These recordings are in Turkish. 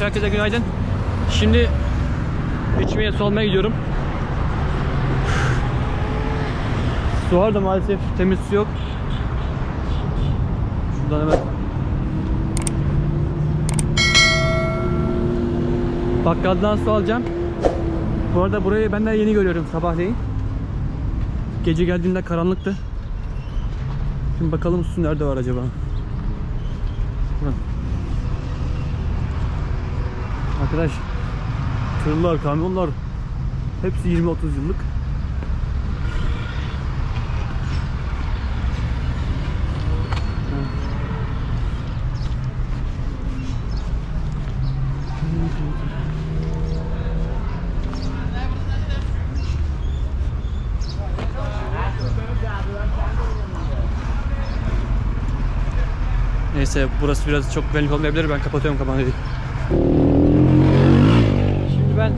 Arkadaşlar herkese günaydın. Şimdi içmeye su almaya gidiyorum. Su var da maalesef temiz su yok. Şuradan hemen. Bakkaldan su alacağım. Bu arada burayı ben de yeni görüyorum sabahleyin. Gece geldiğimde karanlıktı. Şimdi bakalım su nerede var acaba? Buran. Arkadaş tırlar, kamyonlar hepsi 20-30 yıllık. Neyse burası biraz çok güvenlik olmayabilir. Ben kapatıyorum kapağını. Şimdi ben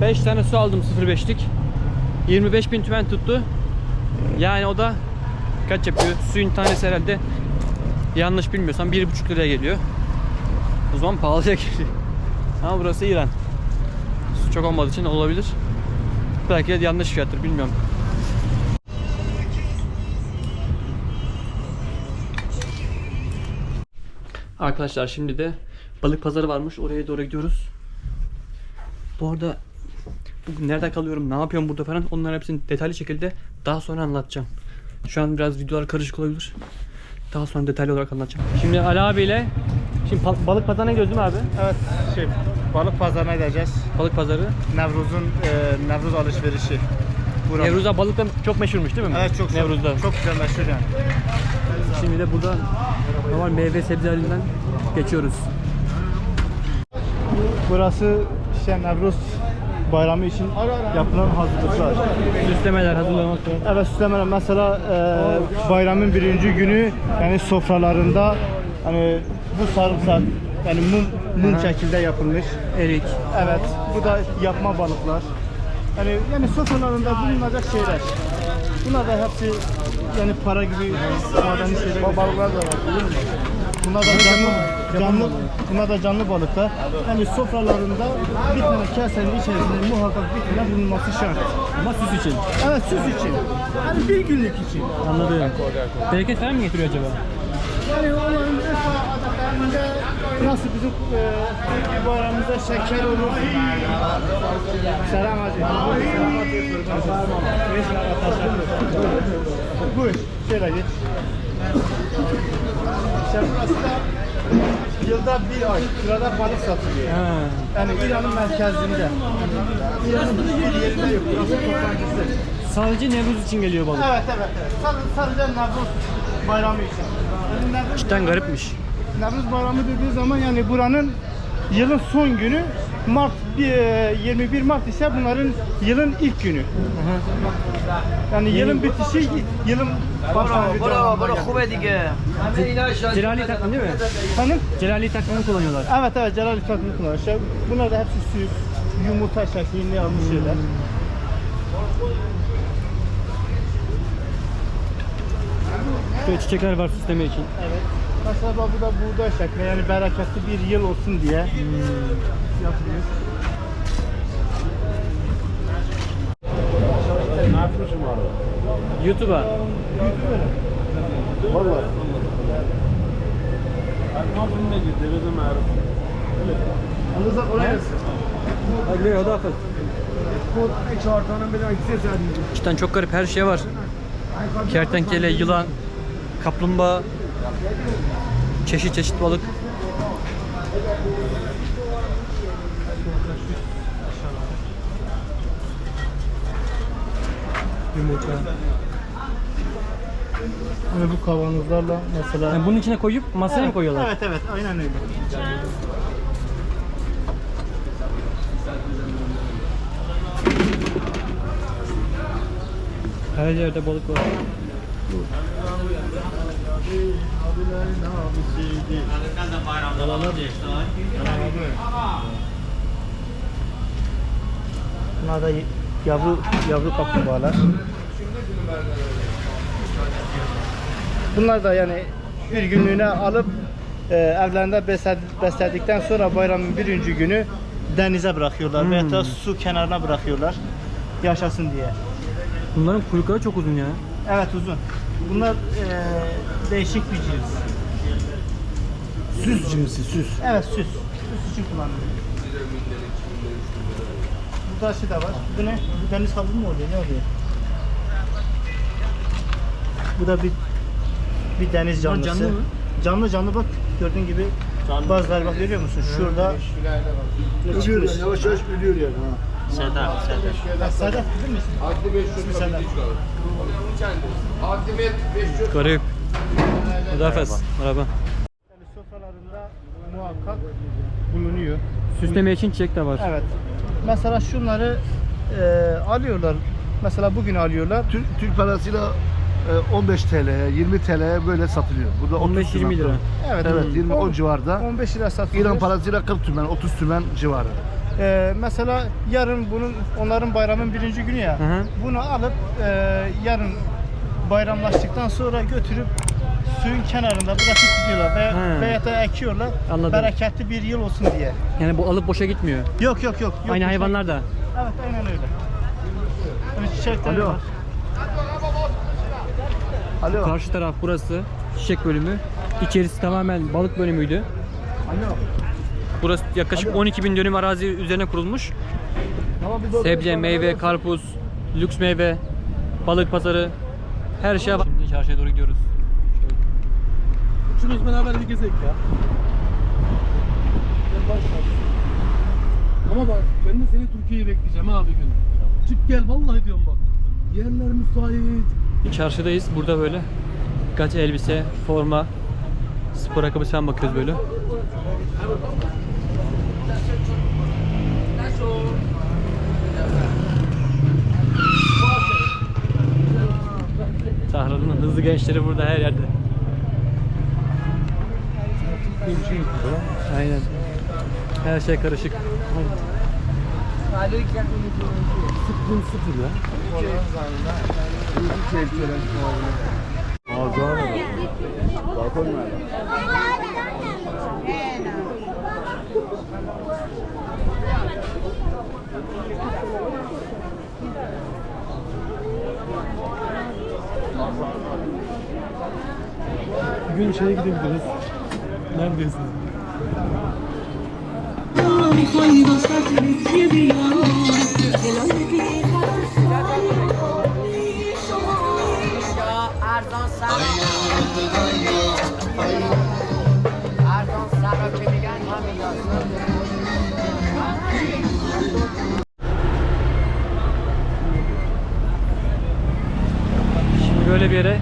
5 tane su aldım 0.5'lik. 25 bin tümen tuttu. Yani o da kaç yapıyor? Suyun tanesi herhalde yanlış bilmiyorsam 1.5 liraya geliyor. O zaman pahalıya geliyor. Ama burası İran. Su çok olmadığı için olabilir. Belki de yanlış fiyattır bilmiyorum. Arkadaşlar şimdi de balık pazarı varmış. Oraya doğru gidiyoruz. Bu arada bugün nerede kalıyorum, ne yapıyorum burada falan onların hepsini detaylı şekilde daha sonra anlatacağım. Şu an biraz videolar karışık olabilir. Daha sonra detaylı olarak anlatacağım. Şimdi Ali abiyle şimdi balık pazarına gidiyoruz değil mi abi? Evet, şey, balık pazarına gideceğiz. Balık pazarı. Nevruz'un e, Nevruz alışverişi. Buranın. Nevruz'da balık da çok meşhurmuş değil mi? Evet çok Nevruz'da. Çok, çok güzel meşhur yani. Şimdi de burada normal meyve sebzelerinden geçiyoruz. Burası işte Nevruz bayramı için yapılan hazırlıklar. Süslemeler hazırlamak. Evet süslemeler mesela e, bayramın birinci günü yani sofralarında hani bu sarımsak yani mum, mum Aha. şekilde yapılmış. Erik. Evet, bu da yapma balıklar. Yani yani sofralarında bulunacak şeyler. Bunlar da hepsi yani para gibi madeni şeyler. Balıklar da var? Bunlar da canlı, canlı, bunlar da canlı balıklar. Yani sofralarında bir tane kasenin içerisinde muhakkak bir tane bulunması şart. Ama süs için. Evet, süs için. Yani bir günlük için. Anladım. Bereket falan mı getiriyor acaba? Yani onların adetlerinde nasıl bizim e, bayramımızda şeker olur. Selam hacı. Buyur, şöyle geç. İşte burası da yılda bir ay sırada balık satılıyor. Yani İran'ın merkezinde. İran'ın hiçbir yerinde yok. Burası toplantısı. Sadece Nevruz için geliyor balık. Evet evet. evet. Sadece, sadece Nevruz bayramı için. Yani Nevruz Cidden garipmiş. Nevruz Bayramı dediği zaman yani buranın yılın son günü Mart 21 e, Mart ise bunların yılın ilk günü. Yani yılın bitişi yılın başlangıcı. Bravo, bravo, kuvvet diye. Celali takvim değil mi? Hanım? Celali takvimi kullanıyorlar. Evet evet Celali takvimi kullanıyorlar. Bunlar da hepsi süs, yumurta şeklinde almış şeyler. Şöyle çiçekler var süsleme için. Evet. Bak bu da buğday şekli yani bereketli bir yıl olsun diye yapılıyor. YouTube'a. Vallahi. Anladın oraya gelsin. Ne o da affet. Cidden çok garip her şey var. Kertenkele, yılan, kaplumbağa, çeşit çeşit balık. Yumurta. Hani bu kavanozlarla mesela Yani bunun içine koyup masaya mı koyuyorlar? Evet evet aynen öyle. Her yerde balık var. Bunlar da yavru yavru kaplumbağalar. Bunlar da yani bir günlüğüne alıp e, evlerinde besled- besledikten sonra bayramın birinci günü denize bırakıyorlar Hmm. veya da su kenarına bırakıyorlar yaşasın diye. Bunların kuyrukları çok uzun ya. Evet uzun. Bunlar e, değişik bir cins. Süs cinsi süs. Evet süs. Süs için kullanılıyor. Burada şey de var. Bu ne? Bu deniz kabuğu mu oluyor? Ne oluyor? Bu da bir bir deniz canlısı. canlı mı? Canlı canlı bak gördüğün gibi bazıları bak görüyor musun? Şurada ne Ölüyor çıkmış? yani yavaş yavaş ölüyor yani. Ha. Sedef, Sedef. Ha, Sedef bilir misin? Adli 500 İsmi Sedef. Adlimet 500 Garip. Muzaffer. Merhaba. Yani sofralarında muhakkak bulunuyor. Süsleme için çiçek de var. Evet. Mesela şunları e, alıyorlar. Mesela bugün alıyorlar. Türk, Türk parasıyla e, 15 TL, 20 TL böyle satılıyor. Burada 30 15-20 tümen. lira. Evet. Evet, 20 On- o civarda. 15 lira satılıyor. İran parasıyla 40 tümen, 30 tümen civarı. Ee, mesela yarın bunun onların bayramın birinci günü ya. Hı hı. Bunu alıp e, yarın bayramlaştıktan sonra götürüp suyun kenarında bırakıp gidiyorlar ve veya da ekiyorlar. Anladım. Bereketli bir yıl olsun diye. Yani bu alıp boşa gitmiyor. Yok yok yok. yok Aynı şey- hayvanlar da. Evet aynen öyle. Yani çiçekleri Alo. var. Alo. Karşı taraf burası çiçek bölümü. İçerisi tamamen balık bölümüydü. Alo. Burası yaklaşık 12 bin dönüm arazi üzerine kurulmuş. Tamam, bir Sebze, meyve, karpuz, lüks meyve, balık pazarı, her şey var. Şimdi çarşıya doğru gidiyoruz. Üçümüz beraber bir gezek ya. Gel başla. Ama bak ben de seni Türkiye'ye bekleyeceğim abi gün. Çık gel vallahi diyorum bak. Yerler müsait. Çarşıdayız. Burada böyle birkaç elbise, forma, spor ayakkabısı falan bakıyoruz böyle. Tahran'ın hızlı gençleri burada her yerde. Aynen. Her şey karışık. Sıfır sıfır ya. Bugün şeye gidebiliriz. Neredesin? Şimdi böyle bir yere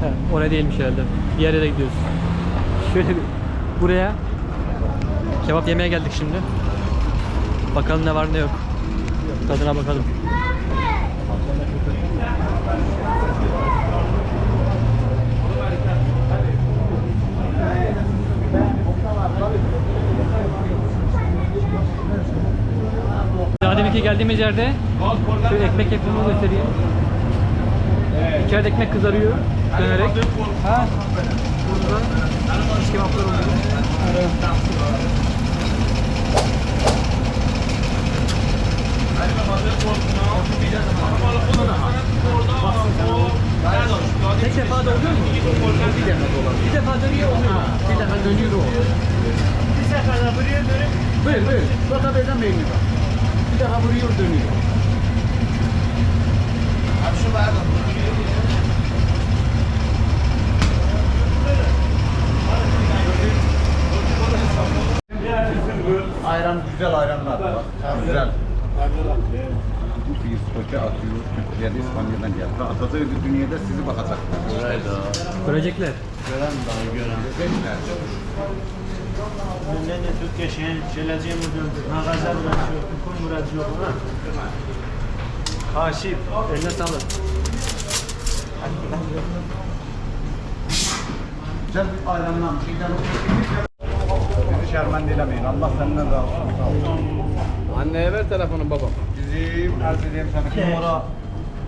He, oraya değilmiş herhalde. Diğer yere de gidiyoruz. Şöyle bir buraya kebap yemeye geldik şimdi. Bakalım ne var ne yok. Tadına bakalım. Daha deminki geldiğimiz yerde şöyle ekmek yapımını göstereyim. İçeride ekmek kızarıyor dönerek. Ha? Burada iç kebaplar oluyor. Tek defa da oluyor mu? Bir defa olabilir. Bir defa dönüyor oluyor. Bir defa dönüyor o. Bir seferde buraya dönüp. Bak beyden beğeni bak. Bir daha vuruyor dönüyor. Ben de Türkiye şey, şeyleceğim bugün. Mağaza bırakıyor. Hukuk bırakıyor buna. Haşif. Eline sağlık. Güzel bir ayranlar. Şeyden Bizi şermendelemeyin. Allah senden razı olsun. Anneye ver telefonu babam. Bizim arz edeyim sana numara.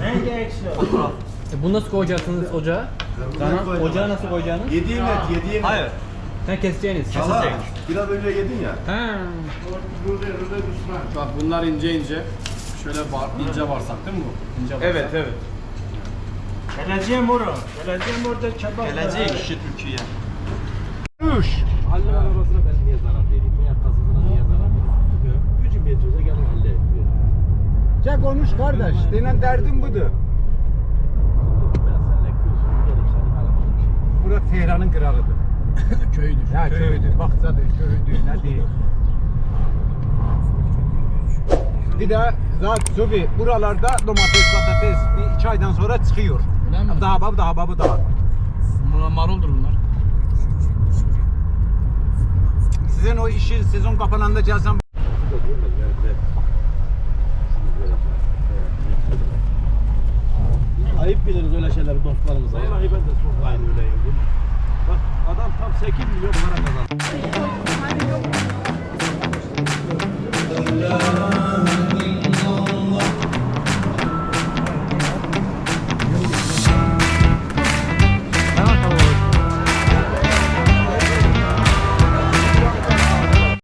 Ne gereksiyor? E bunu nasıl koyacaksınız ocağa? Ocağı nasıl koyacağınız? Yediğin et, yediğin et. Hayır. Ha keseceğiniz. Keseceğiniz. Biraz önce yedin ya. Ha. Bak bunlar ince ince. Şöyle bar, ince bağırsak değil mi bu? İnce bağırsak. Evet, evet. Geleceğim oraya. Geleceğim orada kebap. Gelecek işi Türkiye. Halil arabasına ben niye zarar vereyim? Veya kasasına niye zarar vereyim? Gücüm yetiyorsa gelin halledin. Çek konuş kardeş. Denen derdim budur. Burası Tehran'ın kralıdır. Köydür. Ya köydü. Bak zaten köydü. Ne değil. Bir de zaten tabii buralarda domates, patates bir iki aydan sonra çıkıyor. Öyle mi? Daha bab, daha babı daha. Bunlar maruldur bunlar. Sizin o işi sezon kapananda gelsem Ayıp biliriz öyle şeyleri dostlarımıza. Vallahi ben de çok aynı öyleyim. Bak adam tam 8 milyon para kazandı.